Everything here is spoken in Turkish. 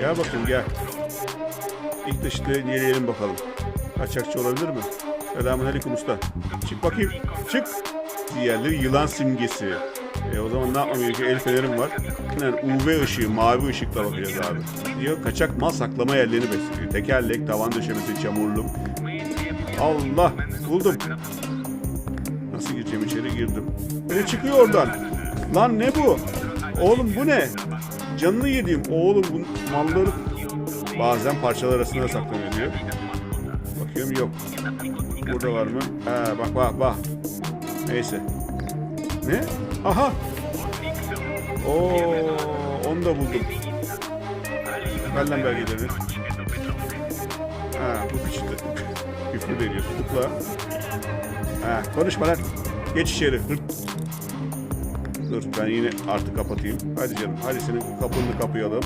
Gel bakayım gel. İlk dışta yeleyelim bakalım. Kaçakçı olabilir mi? Selamünaleyküm usta. Çık bakayım. Çık. Diğerleri yılan simgesi. E o zaman ne yapmam gerekiyor? El fenerim var. Yani UV ışığı, mavi ışıkla bakacağız abi. Diyor kaçak mal saklama yerlerini besliyor. Tekerlek, tavan döşemesi, çamurluk. Allah buldum. Nasıl gireceğim içeri girdim. Ne çıkıyor oradan? Lan ne bu? Oğlum bu ne? Canını yediğim oğlum bu malları bazen parçalar arasında saklanıyor diyor. Bakıyorum yok. Burada var mı? Ha bak bak bak. Neyse. Ne? Aha. Oo, onu da buldum. Ver lan belgelerini. Ha bu piçti. Küfür de ediyor. Tıkla. Ha konuşma lan. Geç içeri. Hırt. Dur ben yine artık kapatayım. Hadi canım. Hadi senin kapını kapayalım.